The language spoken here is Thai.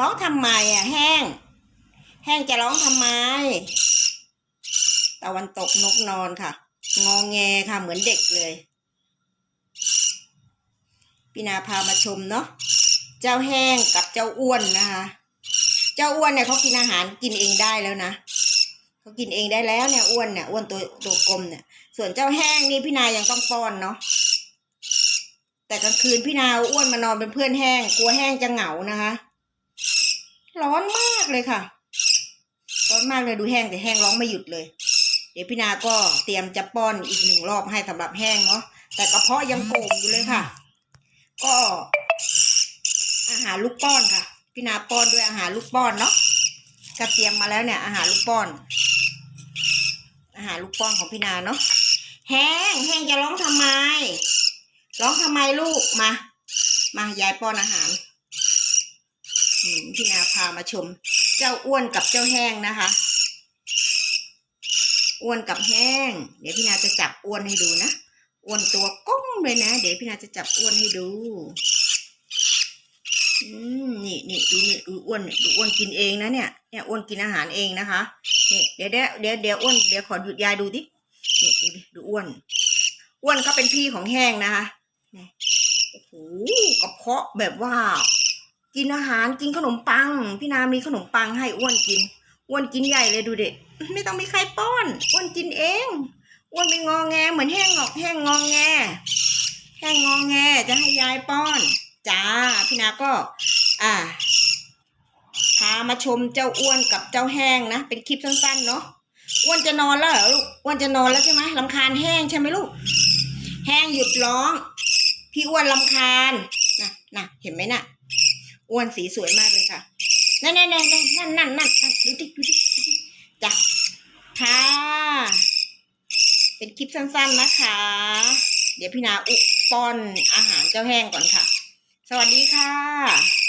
ร้องทำไมอะ แห้ง แห้งจะร้องทำไม ตะวันตกนกนอนค่ะ งองแงค่ะ เหมือนเด็กเลยพี่นาพามาชมเนาะเจ้าแห้งกับเจ้าอ้วนนะคะ เจ้าอ้วนเนี่ยเขากินอาหารกินเองได้แล้วนะเขากินเองได้แล้วเนี่ยอ้วนเนี่ยอ้วนตัวตัวกลมเนี่ย ส่วนเจ้าแห้งนี่พี่นายังต้องป้อนเนาะแต่กลางคืนพี่นาเอาอ้วนมานอนเป็นเพื่อนแห้งกลัวแห้งจะเหงานะคะ ร้อนมากเลยค่ะ ร้อนมากเลยดูแห้งแต่แห้งร้องไม่หยุดเลย เดี๋ยวพี่นาก็เตรียมจะป้อนอีกหนึ่งรอบให้สำหรับแห้งเนาะแต่กระเพาะยังโก่งอยู่เลยค่ะ ก็อาหารลูกป้อนค่ะ พี่นาป้อนด้วยอาหารลูกป้อนเนาะก็เตรียมมาแล้วเนี่ย อาหารลูกป้อน อาหารลูกป้อนของพี่นาเนาะแห้งแห้งจะร้องทำไม ร้องทำไมลูกมา มายายป้อนอาหาร พี่นาพามาชม เจ้าอ้วนกับเจ้าแห้งนะคะ อ้วนกับแห้ง เดี๋ยวพี่นาจะจับอ้วนให้ดูนะอ้วนตัวก้มเลยนะ เดี๋ยวพี่นาจะจับอ้วนให้ดูนี่นี่ดูนี่ดูอ้วนดูอ้วนกินเองนะเนี่ยเนี่ยอ้วนกินอาหารเองนะคะนี่เดี๋ยวเดี๋ยวเดี๋ยวเดี๋ยวอ้วนเดี๋ยวขอหยุดยายดูดินี่ดูดิดูอ้วน อ้วนก็เป็นพี่ของแห้งนะคะโอ้โหกระเพาะแบบว่า กินอาหารกินขนมปัง พี่นามีขนมปังให้อ้วนกิน อ้วนกินใหญ่เลยดูเด็ไม่ต้องมีใครป้อน อ้วนกินเองอ้วนไปงอแงเหมือนแห้งงอกแห้งงอแงแห้งงอแงจะให้ยายป้อนจ้าพี่นาก็ อ่าพามาชมเจ้าอ้วนกับเจ้าแห้งนะเป็นคลิปสั้นๆเนาะอ้วนจะนอนแล้วเหรอลูกอ้วนจะนอนแล้วใช่ไหมลำคาญแห้งใช่ไหมลูก แห้งหยุดร้อง พี่อ้วนลำคาญนะนะเห็นไหมน่ะ อ้วนสีสวยมากเลยค่ะนั่นนั่นนั่นนั่นนั่นนั่นดูดิดูดิจ้ะค่ะ เป็นคลิปสั้นๆนะคะ เดี๋ยวพี่นาอุป้อนอาหารเจ้าแห้งก่อนค่ะ สวัสดีค่ะ